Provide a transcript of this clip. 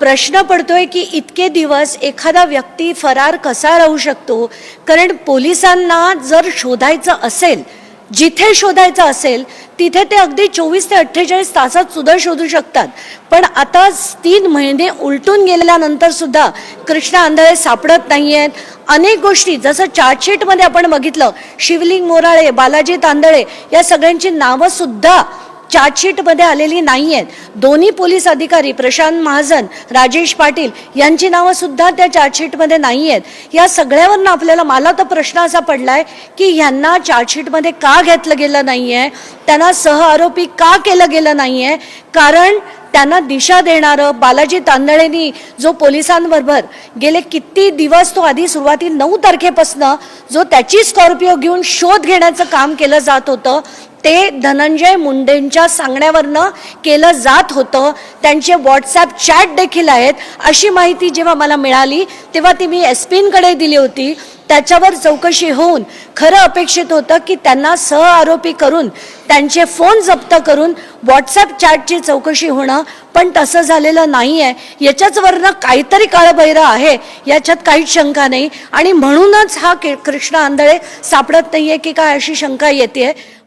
प्रश्न पडतोय की इतके दिवस एखादा व्यक्ती फरार कसा राहू शकतो? कारण पोलिसांना जर शोधायचं असेल जिथे शोधायचं असेल तिथे ते अगदी चोवीस ते अठ्ठेचाळीस तासात सुद्धा शोधू शकतात. पण आता तीन महिने उलटून गेल्यानंतर सुद्धा कृष्णा आंधळे सापडत नाही आहेत अनेक गोष्टी जसं चार्जशीटमध्ये आपण बघितलं शिवलिंग मोराळे बालाजी तांदळे या सगळ्यांची नावं सुद्धा चार्जशीटमध्ये आलेली नाही आहेत दोन्ही पोलीस अधिकारी प्रशांत महाजन राजेश पाटील यांची नावं सुद्धा त्या चार्जशीटमध्ये नाही आहेत या सगळ्यावरनं आपल्याला मला तर प्रश्न असा पडला आहे की ह्यांना चार्जशीटमध्ये का घेतलं गेलं नाही आहे त्यांना सह आरोपी का केलं गेलं नाही आहे कारण त्यांना दिशा देणारं बालाजी तांदळेंनी जो पोलिसांबरोबर गेले किती दिवस तो आधी सुरुवाती नऊ तारखेपासनं जो त्याची स्कॉर्पिओ घेऊन शोध घेण्याचं काम केलं जात होतं ते धनंजय मुंडेंच्या सांगण्यावरनं केलं जात होतं. त्यांचे व्हॉट्सॲप चॅट देखील आहेत. अशी माहिती जेव्हा मला मिळाली तेव्हा ती मी एस पींकडे दिली होती. त्याच्यावर चौकशी होऊन खरं अपेक्षित होतं की त्यांना सहआरोपी करून त्यांचे फोन जप्त करून व्हॉट्सॲप चॅटची चौकशी होणं पण तसं झालेलं नाही आहे याच्याचवरनं काहीतरी काळबैर आहे. याच्यात काहीच शंका नाही. आणि म्हणूनच हा कृष्ण आंधळे सापडत नाही आहे की काय अशी शंका येते